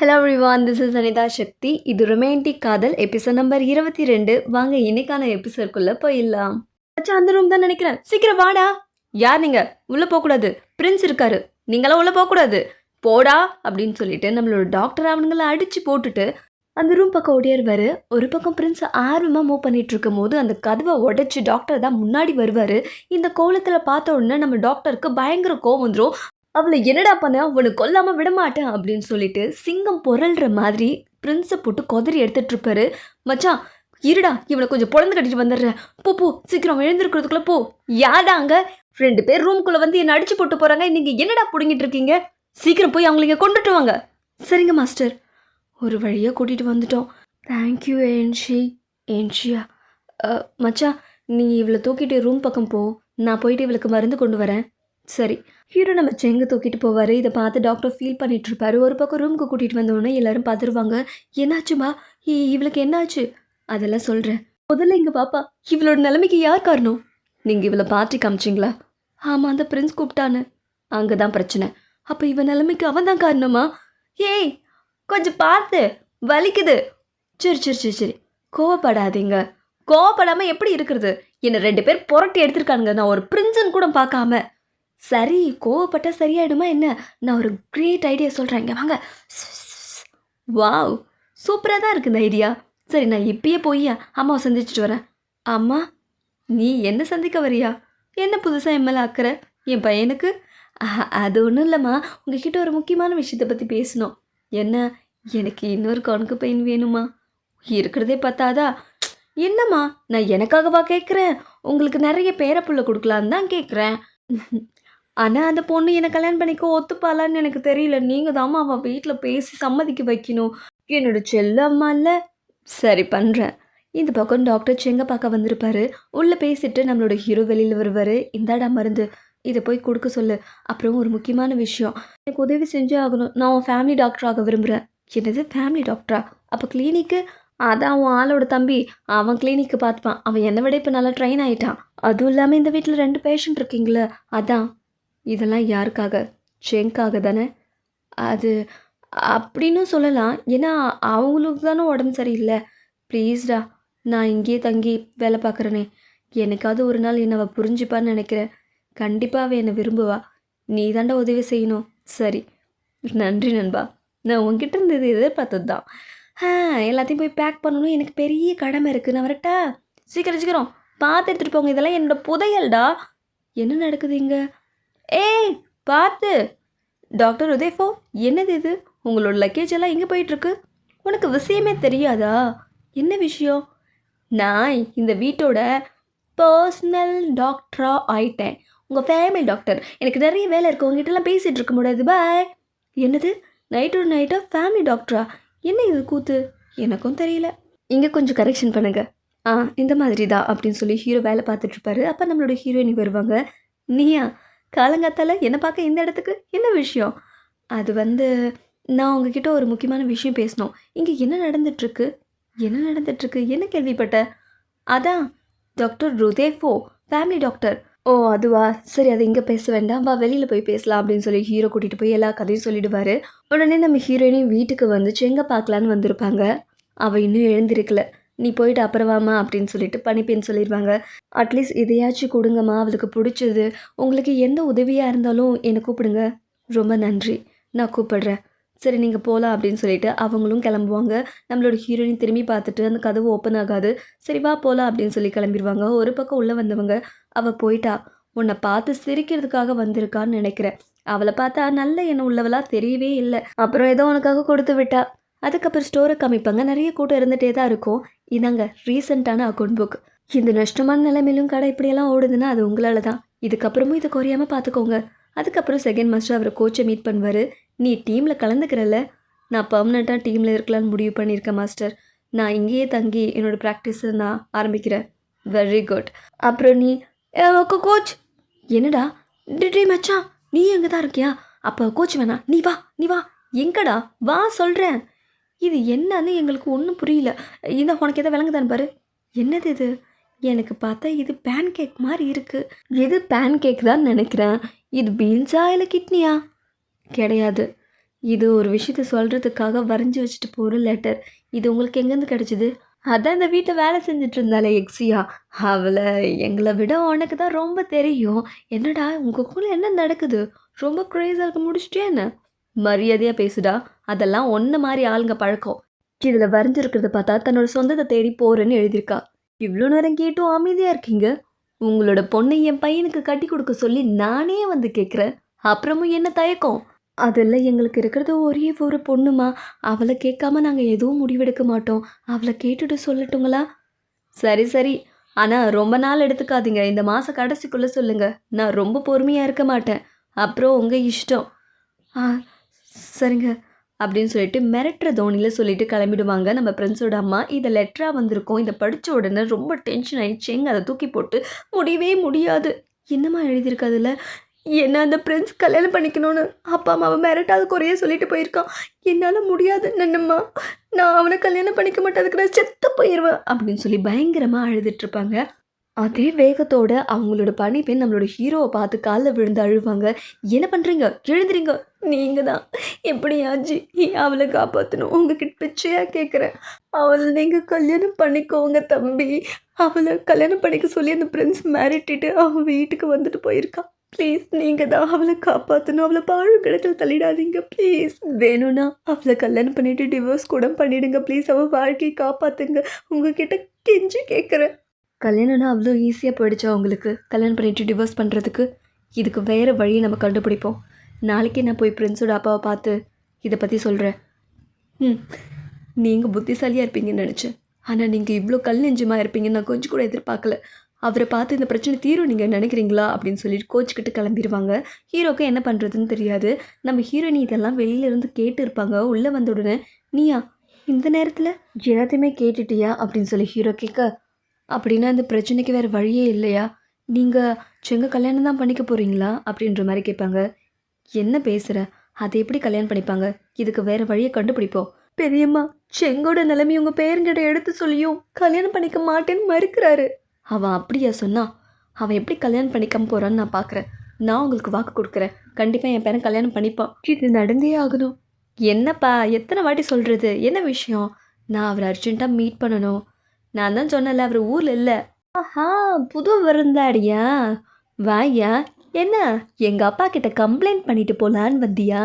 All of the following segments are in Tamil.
Hello everyone this is Anitha Sakthi இது ரொமான்டிக் காதல் எபிசோட் நம்பர் இருபத்தி ரெண்டு. வாங்க இன்னைக்கான எபிசோட்குள்ளே போயிடலாம். மச்சான் அந்த ரூம் தான் நினைக்கிறேன். சீக்கிரம் வாடா. யார் நீங்கள் உள்ளே போகக்கூடாது. பிரின்ஸ் இருக்காரு. நீங்களாம் உள்ளே போகக்கூடாது. போடா அப்படின்னு சொல்லிட்டு நம்மளோட டாக்டர் அவனுங்களை அடித்து போட்டுட்டு அந்த ரூம் பக்கம் ஓடியாருவார். ஒரு பக்கம் பிரின்ஸ் ஆர்வமாக மூவ் பண்ணிட்டு இருக்கும் போது அந்த கதவை உடைச்சி டாக்டர் தான் முன்னாடி வருவார். இந்த கோலத்தில் பார்த்த உடனே நம்ம டாக்டருக்கு பயங்கர கோவம் வந்துடும் அவளை என்னடா பண்ண? அவனை கொல்லாமல் விடமாட்டேன் அப்படின்னு சொல்லிட்டு சிங்கம் பொருள்ற மாதிரி பிரின்ஸை போட்டு கொதறி எடுத்துட்டு இருப்பாரு. மச்சான் இருடா இவனை கொஞ்சம் பொழந்து கட்டிட்டு வந்துடுறேன். போ போ சீக்கிரம் எழுந்திருக்கிறதுக்குள்ள போ. யாடா அங்க? ரெண்டு பேர் ரூம்குள்ளே வந்து என்னை அடிச்சு போட்டு போகிறாங்க நீங்கள் என்னடா பிடுங்கிட்டு இருக்கீங்க? சீக்கிரம் போய் அவங்கள இங்கே கொண்டுட்டு வாங்க. சரிங்க மாஸ்டர் ஒரு வழியாக கூட்டிகிட்டு வந்துட்டோம். தேங்க்யூ ஏன்ஷி ஏன்ஷியா மச்சா நீ இவளை தூக்கிட்டு ரூம் பக்கம் போ. நான் போயிட்டு இவளுக்கு மருந்து கொண்டு வரேன். சரி. ஹீரோ நம்ம செங்க தூக்கிட்டு போவார். இதை பார்த்து டாக்டர் ஃபீல் பண்ணிட்டு இருப்பாரு ஒரு பக்கம் ரூமுக்கு கூட்டிகிட்டு வந்தோடனே எல்லாரும் பார்த்துருவாங்க என்னாச்சுமா? இவளுக்கு என்னாச்சு? அதெல்லாம் சொல்கிறேன் முதல்ல இங்கே பாப்பா இவளோட நிலைமைக்கு யார் காரணம்? நீங்கள் இவளை பார்ட்டி காமிச்சிங்களா? ஆமாம் அந்த பிரின்ஸ் கூப்பிட்டான்னு. அங்கே தான் பிரச்சனை. அப்போ இவன் நிலைமைக்கு அவன் தான் காரணமா? ஏய் கொஞ்சம் பார்த்து. வலிக்குது. சரி சரி சரி சரி. கோவப்படாதீங்க. கோவப்படாமல் எப்படி இருக்கிறது? என்னை ரெண்டு பேர் புரட்டி எடுத்திருக்கானுங்க. நான் ஒரு பிரின்ஸுன்னு கூட பார்க்காம. சரி கோவப்பட்டா சரியாயிடுமா என்ன? நான் ஒரு கிரேட் ஐடியா சொல்கிறேன் இங்கே வாங்க. வாவ் சூப்பராக தான் இருக்குது இந்த ஐடியா சரி நான் இப்பயே போய் அம்மாவை சந்திச்சுட்டு வரேன். அம்மா நீ என்ன சந்திக்க வரியா? என்ன புதுசாக எம்எல்ஏ ஆக்குற என் பையனுக்கு? அது ஒன்றும் இல்லைம்மா. உங்ககிட்ட ஒரு முக்கியமான விஷயத்தை பற்றி பேசணும். என்ன? எனக்கு இன்னொரு கணக்கு பையன் வேணுமா? இருக்கிறதே பார்த்தாதா என்னம்மா நான் எனக்காகவா கேட்குறேன் உங்களுக்கு நிறைய பேரப்புள்ள கொடுக்கலான்னு தான் கேட்குறேன் ஆனால் அந்த பொண்ணு என்னை கல்யாணம் பண்ணிக்க ஒத்துப்பாளான்னு எனக்கு தெரியல. நீங்கள் தாம்மா அவள் வீட்டில் பேசி சம்மதிக்க வைக்கணும். என்னோட செல்லம்மா இல்லை. சரி பண்ணுறேன் இந்த பக்கம் டாக்டர் செங்க பார்க்க உள்ளே பேசிட்டு நம்மளோட ஹீரோ வெளியில் வருவார். இந்தாடா மருந்து. இதை போய் கொடுக்க சொல்லு. அப்புறம் ஒரு முக்கியமான விஷயம். எனக்கு உதவி செஞ்சே ஆகணும். நான் உன் ஃபேமிலி டாக்டராக விரும்புகிறேன் என்னது? ஃபேமிலி டாக்டரா அப்போ கிளினிக்கு அதான் அவன் ஆளோட தம்பி. அவன் கிளினிக்கு பார்த்துப்பான். அவன் என்னை விட இப்போ நல்லா ட்ரெயின் ஆகிட்டான் அதுவும் இல்லாமல் இந்த வீட்டில் ரெண்டு பேஷண்ட் இருக்கீங்களே. அதான். இதெல்லாம் யாருக்காக? செங்காக தானே? அது அப்படின்னு சொல்லலாம். ஏன்னா அவங்களுக்கு தானே உடம்பு சரியில்லை. ப்ளீஸ்டா நான் இங்கேயே தங்கி வேலை பார்க்குறேனே. எனக்காவது ஒரு நாள் என்னை அவள் புரிஞ்சுப்பான்னு நினைக்கிறேன். கண்டிப்பாக அவள் என்னை விரும்புவா. நீ தாண்டா உதவி செய்யணும். சரி. நன்றி நண்பா. நான் உங்ககிட்ட இருந்து இது எதிர்பார்த்தது தான் ஆ எல்லாத்தையும் போய் பேக் பண்ணணும். எனக்கு பெரிய கடமை இருக்குது நான் வரட்டா? சீக்கிரம் சீக்கிரம். பார்த்து எடுத்துகிட்டு போங்க. இதெல்லாம் என்னோட புதையல்டா. என்ன நடக்குது இங்கே? ஏய் பார்த்து. டாக்டர் உதயஃபோ என்னது இது? உங்களோட லக்கேஜ் எல்லாம் எங்கே போயிட்டுருக்கு? உனக்கு விஷயமே தெரியாதா? என்ன விஷயம்? நான் இந்த வீட்டோட பர்சனல் டாக்டராக ஆயிட்டேன். உங்கள் ஃபேமிலி டாக்டர் எனக்கு நிறைய வேலை இருக்குது உங்ககிட்டலாம் பேசிகிட்டு இருக்க முடியாது. பாய் என்னது? நைட்டோட நைட்டாக ஃபேமிலி டாக்டரா என்ன இது கூத்து? எனக்கும் தெரியல. இங்கே கொஞ்சம் கரெக்ஷன் பண்ணுங்கள் ஆ இந்த மாதிரி தான் அப்படின்னு சொல்லி ஹீரோ வேலை பார்த்துட்ருப்பாரு அப்போ நம்மளோட ஹீரோயினி வருவாங்க. நீயா? காலங்காத்தால என்னை பார்க்க இந்த இடத்துக்கு? என்ன விஷயம்? அது வந்து நான் உங்ககிட்ட ஒரு முக்கியமான விஷயம் பேசணும். இங்கே என்ன நடந்துட்டுருக்கு? என்ன நடந்துட்டுருக்கு? என்ன கேள்விப்பட்ட? அதான் டாக்டர் ருதேஃபோ ஃபேமிலி டாக்டர். ஓ அதுவா? சரி அது இங்கே பேச வேண்டாம். வா வெளியில் போய் பேசலாம் அப்படின்னு சொல்லி ஹீரோ கூட்டிகிட்டு போய் எல்லா கதையும் சொல்லிடுவார். உடனே நம்ம ஹீரோயினையும் வீட்டுக்கு வந்து செங்க பார்க்கலான்னு வந்திருப்பாங்க. அவள் இன்னும் எழுந்திருக்கல. நீ போயிட்டு அப்புறமாமா அப்படின்னு சொல்லிட்டு பண்ணிப்பேன்னு சொல்லிடுவாங்க அட்லீஸ்ட் இதையாச்சும் கொடுங்கம்மா அவளுக்கு பிடிச்சது. உங்களுக்கு எந்த உதவியாக இருந்தாலும் என்னை கூப்பிடுங்க. ரொம்ப நன்றி. நான் கூப்பிடுறேன். சரி நீங்கள் போகலாம் அப்படின்னு சொல்லிட்டு அவங்களும் கிளம்புவாங்க. நம்மளோட ஹீரோயின் திரும்பி பார்த்துட்டு அந்த கதவு ஓப்பன் ஆகாது. சரி வா போகலாம் அப்படின்னு சொல்லி கிளம்பிடுவாங்க ஒரு பக்கம் உள்ளே வந்தவங்க அவள் போயிட்டா. உன்னை பார்த்து சிரிக்கிறதுக்காக வந்திருக்கான்னு நினைக்கிறேன். அவளை பார்த்தா நல்ல எண்ணம் உள்ளவளா தெரியவே இல்லை. அப்புறம் ஏதோ உனக்காக கொடுத்து விட்டா. அதுக்கப்புறம் ஸ்டோரை காமிப்பாங்க. நிறைய கூட்டம் இருந்துகிட்டே தான் இருக்கும். இதாங்க ரீசெண்டான அக்கௌண்ட் புக் இந்த நஷ்டமான நிலைமையிலும் கடை இப்படியெல்லாம் ஓடுதுன்னா அது உங்களால் தான். இதுக்கப்புறமும் இதை குறையாமல் பார்த்துக்கோங்க. அதுக்கப்புறம் செகண்ட் மாஸ்டர் அவர் கோச்சை மீட் பண்ணுவார். நீ டீமில் கலந்துக்கிறல்ல? நான் பர்மனெண்ட்டாக டீமில் இருக்கலான்னு முடிவு பண்ணியிருக்கேன் மாஸ்டர் நான் இங்கேயே தங்கி என்னோடய ப்ராக்டிஸை நான் ஆரம்பிக்கிறேன். வெரி குட் அப்புறம் நீ கோச் என்னடா? டிடி மச்சான் நீ எங்கே தான் இருக்கியா? அப்போ கோச் வேணாம். நீ வா நீ வா. எங்கடா? வா சொல்கிறேன் இது என்னன்னு எங்களுக்கு ஒன்றும் புரியல. இந்த உனக்கு எதை விளங்குதான்னு பாரு. என்னது இது? எனக்கு பார்த்தா இது பேன் கேக் மாதிரி இருக்குது இது பேன் கேக் தான் நினைக்கிறேன். இது பீன்ஸா இல்லை கிட்னியா கிடையாது. இது ஒரு விஷயத்த சொல்கிறதுக்காக வரைஞ்சி வச்சுட்டு போகிற லெட்டர் இது உங்களுக்கு எங்கேருந்து கிடச்சிது? அதான் இந்த வீட்டில் வேலை செஞ்சுட்டு இருந்தாலே எக்ஸியா. அவளை எங்களை விட உனக்கு தான் ரொம்ப தெரியும். என்னடா உங்களுக்குள்ளே என்ன நடக்குது? ரொம்ப க்ரேஸாக இருக்க முடிச்சிட்டியா என்ன? மரியாதையாக பேசுடா. அதெல்லாம் ஒன்று மாதிரி ஆளுங்க பழக்கம். இதில் வரைஞ்சிருக்கிறத பார்த்தா தன்னோட சொந்தத்தை தேடி போகிறேன்னு எழுதியிருக்கா. இவ்வளோ நேரம் கேட்டும் அமைதியாக இருக்கீங்க? உங்களோட பொண்ணை என் பையனுக்கு கட்டி கொடுக்க சொல்லி நானே வந்து கேட்குறேன். அப்புறமும் என்ன தயக்கம்? அதில் எங்களுக்கு இருக்கிறது ஒரே ஒரு பொண்ணுமா? அவளை கேட்காம நாங்கள் எதுவும் முடிவெடுக்க மாட்டோம். அவளை கேட்டுட்டு சொல்லட்டுங்களா? சரி சரி. ஆனால் ரொம்ப நாள் எடுத்துக்காதீங்க. இந்த மாதம் கடைசிக்குள்ளே சொல்லுங்கள் நான் ரொம்ப பொறுமையாக இருக்க மாட்டேன். அப்புறம் உங்கள் இஷ்டம். ஆ சரிங்க. அப்படின்னு சொல்லிட்டு மிரட்டுற தோணியில் சொல்லிட்டு கிளம்பிடுவாங்க. நம்ம ஃப்ரெண்ட்ஸோட அம்மா. இதை லெட்டராக வந்திருக்கோம். இதை படித்த உடனே ரொம்ப டென்ஷன் ஆயிடுச்சுங்க. அதை தூக்கி போட்டு முடியவே முடியாது. என்னம்மா எழுதியிருக்கு அதில்? என்ன அந்த பிரின்ஸ் கல்யாணம் பண்ணிக்கணும்னு? அப்பா அம்மாவை மிரட்டாத குறைய சொல்லிட்டு போயிருக்கான். என்னால் முடியாது. நன்னம்மா நான் அவனை கல்யாணம் பண்ணிக்க மாட்டேன். அதுக்கு நான் செத்து போயிடுவேன் அப்படின்னு சொல்லி பயங்கரமாக அழுதுட்டு இருப்பாங்க. அதே வேகத்தோட அவங்களோட பணிப்பெண் நம்மளோட ஹீரோவை பார்த்து காலில் விழுந்து அழுவாங்க. என்ன பண்ணுறீங்க எழுந்துறீங்க நீங்கள் தான். எப்படியாச்சு அவளை காப்பாற்றணும் உங்ககிட்ட பிச்சையாக கேட்குறேன் அவளை நீங்கள் கல்யாணம் பண்ணிக்கோங்க தம்பி. அவளை கல்யாணம் பண்ணிக்க சொல்லி அந்த பிரின்ஸ் மிரட்டிட்டு அவன் வீட்டுக்கு வந்துட்டு போயிருக்கான். ப்ளீஸ் நீங்கள் தான் அவளை காப்பாற்றணும் அவளை பாழ் கிடத்தில் தள்ளிடாதீங்க. ப்ளீஸ் வேணும்னா அவளை கல்யாணம் பண்ணிவிட்டு டிவோர்ஸ் கூட பண்ணிவிடுங்க ப்ளீஸ் அவள் வாழ்க்கையை காப்பாற்றுங்க உங்ககிட்ட கெஞ்சி கேட்குறேன் கல்யாணம்னா அவ்வளோ ஈஸியாக போயிடுச்சா உங்களுக்கு? கல்யாணம் பண்ணிட்டு டிவோர்ஸ் பண்ணுறதுக்கு இதுக்கு வேறு வழியை நம்ம கண்டுபிடிப்போம். நாளைக்கே நான் போய் பிரின்ஸோட அப்பாவை பார்த்து இதை பற்றி சொல்கிறேன் ம் நீங்கள் புத்திசாலியாக இருப்பீங்கன்னு நினச்சேன். ஆனால் நீங்கள் இவ்வளோ கல் நெஞ்சமாக இருப்பீங்கன்னு நான் கொஞ்சம் கூட எதிர்பார்க்கல. அவரை பார்த்து இந்த பிரச்சனை தீரும் நீங்கள் நினைக்கிறீங்களா? அப்படின்னு சொல்லிட்டு கோச்சிக்கிட்டு கிளம்பிடுவாங்க. ஹீரோக்கு என்ன பண்ணுறதுன்னு தெரியாது. நம்ம ஹீரோயினி இதெல்லாம் வெளியில இருந்து கேட்டு இருப்பாங்க. உள்ளே வந்த உடனே நீயா இந்த நேரத்தில் எல்லாத்தையுமே கேட்டுட்டியா? அப்படின்னு சொல்லி ஹீரோ கேட்க அப்படின்னா அந்த பிரச்சனைக்கு வேறு வழியே இல்லையா? நீங்கள் செங்க கல்யாணம் தான் பண்ணிக்க போகிறீங்களா அப்படின்ற மாதிரி கேட்பாங்க. என்ன பேசுகிற அதை எப்படி கல்யாணம் பண்ணிப்பாங்க? இதுக்கு வேறு வழியை கண்டுபிடிப்போம். பெரியம்மா செங்கோட நிலைமை உங்கள் பேருங்கிட்ட எடுத்து சொல்லியும் கல்யாணம் பண்ணிக்க மாட்டேன்னு மறுக்கிறாரு. அவன் அப்படியா சொன்னா? அவன் எப்படி கல்யாணம் பண்ணிக்காம போகிறான்னு நான் பார்க்குறேன் நான் உங்களுக்கு வாக்கு கொடுக்குறேன். கண்டிப்பாக என் பேரன் கல்யாணம் பண்ணிப்பான். இது நடந்தே ஆகணும். என்னப்பா எத்தனை வாட்டி சொல்கிறது என்ன விஷயம்? நான் அவரை அர்ஜென்ட்டாக மீட் பண்ணணும். நான் தான் சொன்னல அவர் ஊரில் இல்லை. ஆஹா புது விருந்தாடியா வாயா என்ன எங்கள் அப்பா கிட்ட கம்ப்ளைண்ட் பண்ணிட்டு போலான்னு வந்தியா?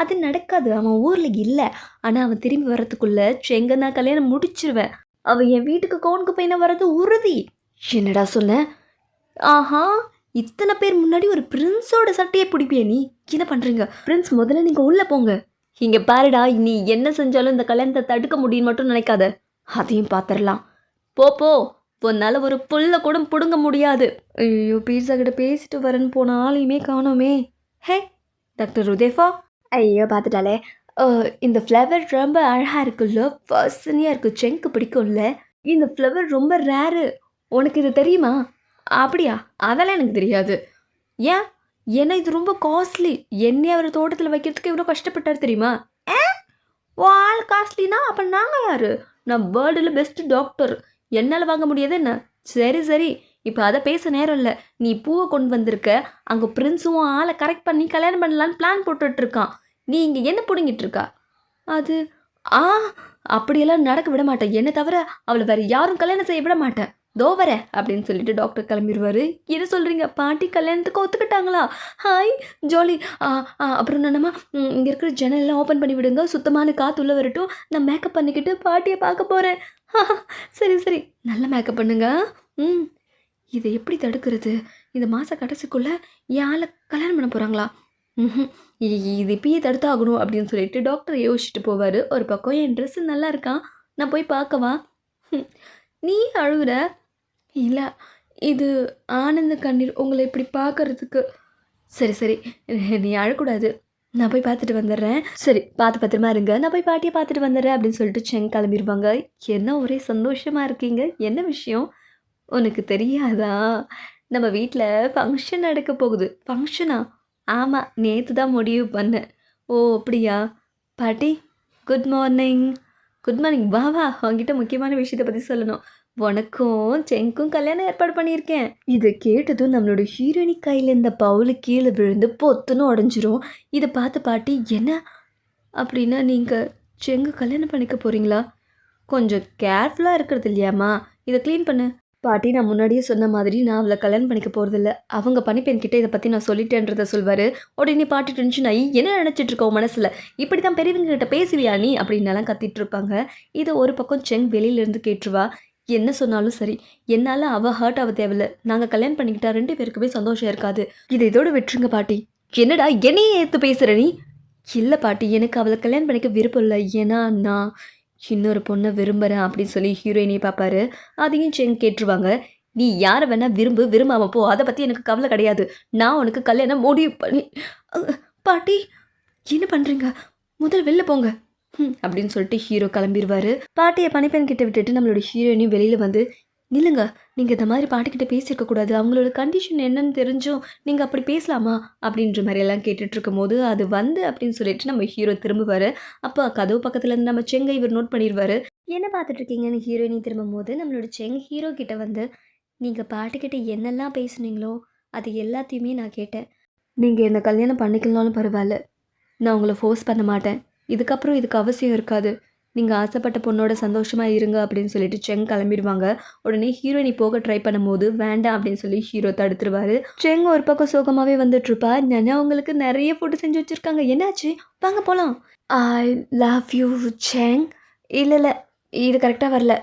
அது நடக்காது அவன் ஊரில் இல்லை. ஆனால் அவன் திரும்பி வர்றதுக்குள்ள செங்க நான் கல்யாணம் முடிச்சிருவேன். அவன் என் வீட்டுக்கு கவுனுக்கு பையனை வர்றது உறுதி. என்னடா சொன்ன ஆஹா இத்தனை பேர் முன்னாடி ஒரு பிரின்ஸோட சட்டையை பிடிப்பிய நீ. என்ன பண்ணுறீங்க பிரின்ஸ் முதல்ல நீங்கள் உள்ளே போங்க. இங்கே பாருடா நீ என்ன செஞ்சாலும் இந்த கல்யாணத்தை தடுக்க முடியும்னு மட்டும் நினைக்காத. அதையும் பார்த்துடலாம் போ போ. உன்னால் ஒரு புல்ல கூட பிடுங்க முடியாது. ஐயோ பீட்சா கிட்ட பேசிட்டு வரேன்னு போன ஆளையுமே காணோமே. ஹே டாக்டர் ருதேஃபா? ஐயோ பார்த்துட்டாலே இந்த ஃப்ளவர் ரொம்ப அழகாக இருக்குல்ல? வாசனையாக இருக்கு செங்க்கு பிடிக்கும்ல. இந்த ஃப்ளவர் ரொம்ப ரேரு. உனக்கு இது தெரியுமா? அப்படியா? அதெல்லாம் எனக்கு தெரியாது. ஏன்? ஏன்னா இது ரொம்ப காஸ்ட்லி. என்னை அவர் தோட்டத்தில் வைக்கிறதுக்கு இவ்வளோ கஷ்டப்பட்டார் தெரியுமா? ஏ ஆள் காஸ்ட்லினா அப்போ நாங்கள் யார்? நான் வேர்ல்டில் பெஸ்ட் டாக்டர் என்னால் வாங்க முடியாது என்ன? சரி சரி. இப்போ அதை பேச நேரம் இல்லை. நீ பூவை கொண்டு வந்திருக்க. அங்கே பிரின்ஸும் ஆளை கரெக்ட் பண்ணி கல்யாணம் பண்ணலான்னு பிளான் போட்டுட்ருக்கான் நீ இங்கே என்ன பிடுங்கிட்டு இருக்கா? அது ஆ அப்படியெல்லாம் நடக்க விட மாட்டேன். என்னை தவிர அவளை வேறு யாரும் கல்யாணம் செய்ய விட மாட்டேன். தோ வர அப்படின்னு சொல்லிட்டு டாக்டர் கிளம்பிடுவாரு என்ன சொல்கிறீங்க பாட்டி கல்யாணத்துக்கு ஒத்துக்கிட்டாங்களா? ஹாய் ஜாலி ஆ, ஆ, அப்புறம் என்னம்மா இங்கே இருக்கிற ஜன்னல்லாம் ஓப்பன் பண்ணி விடுங்க. சுத்தமான காற்று உள்ள வரட்டும். நான் மேக்கப் பண்ணிக்கிட்டு பாட்டியை பார்க்க போகிறேன் சரி சரி. நல்லா மேக்கப் பண்ணுங்க. ம். இதை எப்படி தடுக்கிறது? இந்த மாத கடைசிக்குள்ளே என் கல்யாணம் பண்ண போகிறாங்களா இது இப்பயே தடுத்தாகணும் அப்படின்னு சொல்லிட்டு டாக்டர் யோசிச்சுட்டு போவார். ஒரு பக்கம் என் ட்ரெஸ்ஸு நல்லா இருக்கான் நான் போய் பார்க்கவா? நீ அழுகுற இல்லை இது ஆனந்த கண்ணீர் உங்களை இப்படி பார்க்கறதுக்கு சரி சரி நீ அழக்கூடாது. நான் போய் பார்த்துட்டு வந்துடுறேன் சரி பார்த்து பத்திரமா இருங்க. நான் போய் பாட்டியை பார்த்துட்டு வந்துடுறேன் அப்படின்னு சொல்லிட்டு செங் கிளம்பிடுவாங்க என்ன ஒரே சந்தோஷமாக இருக்கீங்க? என்ன விஷயம்? உனக்கு தெரியாதா? நம்ம வீட்டில் ஃபங்க்ஷன் நடக்க போகுது. ஃபங்க்ஷனா ஆமாம் நேற்று தான் முடிவு பண்ணேன். ஓ அப்படியா? பாட்டி குட் மார்னிங் குட் மார்னிங் வா வா. உங்ககிட்ட முக்கியமான விஷயத்தை பற்றி சொல்லணும். உனக்கும் செங்க்கும் கல்யாணம் ஏற்பாடு பண்ணியிருக்கேன். இதை கேட்டதும் நம்மளோட ஹீரோயினி கையில் இந்த பவுலு கீழே விழுந்து பொத்துன்னு உடஞ்சிரும். இதை பார்த்து பாட்டி என்ன? அப்படின்னா நீங்கள் செங்கு கல்யாணம் பண்ணிக்க போகிறீங்களா கொஞ்சம் கேர்ஃபுல்லாக இருக்கிறது இல்லையாம்மா? இதை க்ளீன் பண்ணு. பாட்டி நான் முன்னாடியே சொன்ன மாதிரி நான் அவளை கல்யாணம் பண்ணிக்க போகிறதில்ல அவங்க பணிப்பெண்கிட்ட இதை பற்றி நான் சொல்லிட்டேன்றதை சொல்வார். உடனே பாட்டி டென்ஷன் ஆகி என்ன நினச்சிட்டு இருக்கோம் மனசில்? இப்படி தான் பெரியவங்க கிட்ட பேசுவியா நீ? அப்படின்னலாம் கத்திட்டு இருப்பாங்க. இதை ஒரு பக்கம் செங் வெளியிலேருந்து கேட்டுருவா. என்ன சொன்னாலும் சரி. என்னால் அவள் ஹர்ட் ஆக தேவையில்ல. நாங்கள் கல்யாணம் பண்ணிக்கிட்டா ரெண்டு பேருக்குமே சந்தோஷம் இருக்காது. இதை இதோட விட்டுருங்க பாட்டி. என்னடா என்னையே ஏற்று பேசுகிற நீ? இல்லை பாட்டி எனக்கு அவளை கல்யாணம் பண்ணிக்க விருப்பம் இல்லை. ஏன்னா நான் இன்னொரு பொண்ணை விரும்புகிறேன் அப்படின்னு சொல்லி ஹீரோயினை பார்ப்பாரு. அதையும் செங் கேட்டுருவாங்க. நீ யாரை வேணால் விரும்பு விரும்பாம போ. அதை பற்றி எனக்கு கவலை கிடையாது. நான் உனக்கு கல்யாணம் முடிவு பண்ணி பாட்டி என்ன பண்ணுறீங்க முதல் வெளில போங்க. அப்படின்னு சொல்லிட்டு ஹீரோ கிளம்பிடுவாரு பாட்டியை பனிப்பெண் கிட்ட விட்டுட்டு நம்மளோட ஹீரோயினையும் வெளியில் வந்து நில்லுங்க நீங்கள் இந்த மாதிரி பாட்டிக்கிட்ட பேசியிருக்க கூடாது. அவங்களோட கண்டிஷன் என்னன்னு தெரிஞ்சும் நீங்கள் அப்படி பேசலாமா? அப்படின்ற மாதிரியெல்லாம் கேட்டுட்டு இருக்கும்போது அது வந்து அப்படின்னு சொல்லிட்டு நம்ம ஹீரோ திரும்புவார். அப்போ கதவு பக்கத்துலேருந்து நம்ம செங்கை இவர் நோட் பண்ணிடுவாரு என்ன பார்த்துட்ருக்கீங்கன்னு ஹீரோயினி திரும்பும் போது நம்மளோட செங் ஹீரோ கிட்ட வந்து நீங்கள் பாட்டுக்கிட்ட என்னெல்லாம் பேசுனீங்களோ அது எல்லாத்தையுமே நான் கேட்டேன். நீங்கள் என்னை கல்யாணம் பண்ணிக்கலனாலும் பரவாயில்ல. நான் உங்களை ஃபோர்ஸ் பண்ண மாட்டேன். இதுக்கப்புறம் இதுக்கு அவசியம் இருக்காது. நீங்கள் ஆசைப்பட்ட பொண்ணோட சந்தோஷமாக இருங்க அப்படின்னு சொல்லிட்டு செங் கிளம்பிடுவாங்க. உடனே ஹீரோயினி போக ட்ரை பண்ணும்போது வேண்டாம் அப்படின்னு சொல்லி ஹீரோ தடுத்துருவாரு. செங் ஒரு பக்கம் சோகமாகவே வந்துட்டு இருப்பா. ஞானா அவங்களுக்கு நிறைய ஃபோட்டோ செஞ்சு வச்சுருக்காங்க. என்னாச்சு? வாங்க போகலாம் ஐ லவ் யூ செங். இல்லை இல்லை. இது கரெக்டாக வரல.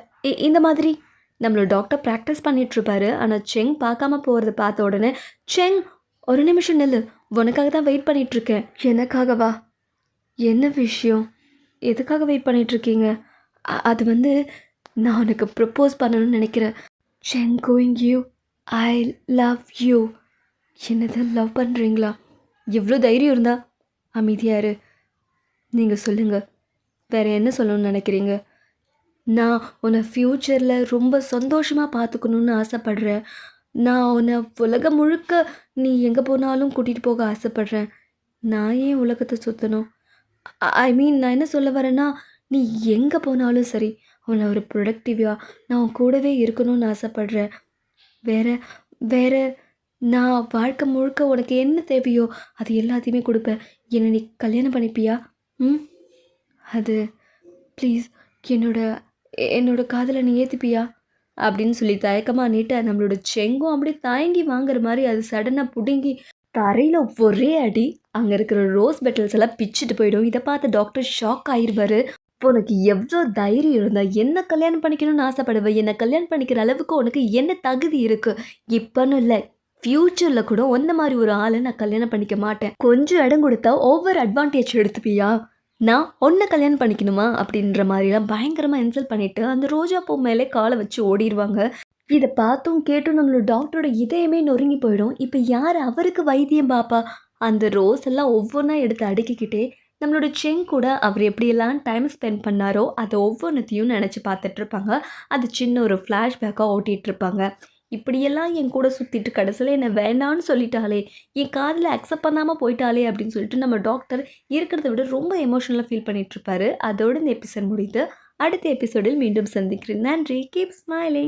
இந்த மாதிரி. நம்மளோட டாக்டர் ப்ராக்டிஸ் பண்ணிகிட்ருப்பாரு ஆனால் செங் பார்க்காம போகிறத பார்த்த உடனே செங் ஒரு நிமிஷம் நெல் உனக்காக தான் வெயிட் பண்ணிகிட்ருக்கேன் எனக்காகவா? என்ன விஷயம்? எதுக்காக வெயிட் பண்ணிகிட்ருக்கீங்க அ- அது வந்து நான் உனக்கு ப்ரப்போஸ் பண்ணணும்னு நினைக்கிறேன். செங் going you I love you என்னது லவ் பண்ணுறீங்களா எவ்வளோ தைரியம் இருந்தா அமைதியாரு நீங்கள் சொல்லுங்கள் வேறு என்ன சொல்லணும்னு நினைக்கிறீங்க? நான் உன்னை ஃப்யூச்சரில் ரொம்ப சந்தோஷமாக பார்த்துக்கணுன்னு ஆசைப்படுறேன். நான் உன்னை உலகம் முழுக்க நீ எங்கே போனாலும் கூட்டிகிட்டு போக ஆசைப்படுறேன். நான் ஏன் உலகத்தை சுற்றணும் ஐ மீன் நான் என்ன சொல்ல வரேன்னா நீ எங்கே போனாலும் சரி உன்னை ஒரு ப்ரொடக்டிவாக நான் உன் கூடவே இருக்கணும்னு ஆசைப்படுறேன். வேறு வேறு நான் வாழ்க்கை முழுக்க உனக்கு என்ன தேவையோ அது எல்லாத்தையுமே கொடுப்பேன். என்னை நீ கல்யாணம் பண்ணிப்பியா? ம்? அது ப்ளீஸ் என்னோட என்னோட காதலை நீ ஏற்றுப்பியா அப்படின்னு சொல்லி தயக்கமாக நீட்ட நம்மளோட செங்கும் அப்படியே தயங்கி வாங்குற மாதிரி அது சடனாக பிடுங்கி தரையில் ஒரே அடி. அங்கே இருக்கிற ரோஸ் பெட்டல்ஸ் எல்லாம் பிச்சுட்டு போயிடும். இதை பார்த்து டாக்டர் ஷாக் ஆயிடுவார் உனக்கு எவ்வளோ தைரியம் இருந்தால் என்ன கல்யாணம் பண்ணிக்கணும்னு ஆசைப்படுவேன் என்னை கல்யாணம் பண்ணிக்கிற அளவுக்கு உனக்கு என்ன தகுதி இருக்குது இப்போன்னு இல்லை. ஃப்யூச்சரில் கூட ஒன்ன மாதிரி ஒரு ஆளை நான் கல்யாணம் பண்ணிக்க மாட்டேன். கொஞ்சம் இடம் கொடுத்தா ஒவ்வொரு அட்வான்டேஜ் எடுத்துப்பியா? நான் ஒன்றை கல்யாணம் பண்ணிக்கணுமா? அப்படின்ற மாதிரிலாம் பயங்கரமாக இன்சல்ட் பண்ணிவிட்டு அந்த ரோஜா பூ மேலே காலை வச்சு ஓடிடுவாங்க இதை பார்த்தும் கேட்டும் நம்மளோட டாக்டரோட இதயமே நொறுங்கி போயிடும். இப்போ யார் அவருக்கு வைத்தியம் பாப்பா? அந்த ரோஸ் எல்லாம் ஒவ்வொன்றா எடுத்து அடுக்கிக்கிட்டே நம்மளோட செங் கூட அவர் எப்படியெல்லாம் டைம் ஸ்பெண்ட் பண்ணாரோ அதை ஒவ்வொன்றத்தையும் நினச்சி பார்த்துட்ருப்பாங்க. அது சின்ன ஒரு ஃப்ளாஷ்பேக்காக ஓட்டிகிட்டு இருப்பாங்க இப்படியெல்லாம் என் கூட சுற்றிட்டு கடைசியில் என்னை வேணான்னு சொல்லிட்டாலே என் காதில் அக்செப்ட் பண்ணாமல் போயிட்டாலே அப்படின்னு சொல்லிட்டு நம்ம டாக்டர் இருக்கிறத விட ரொம்ப எமோஷனலாக ஃபீல் பண்ணிகிட்ருப்பாரு அதோடு இந்த எபிசோட் முடியுது அடுத்த எபிசோடில் மீண்டும் சந்திக்கிறேன். நன்றி. Keep smiling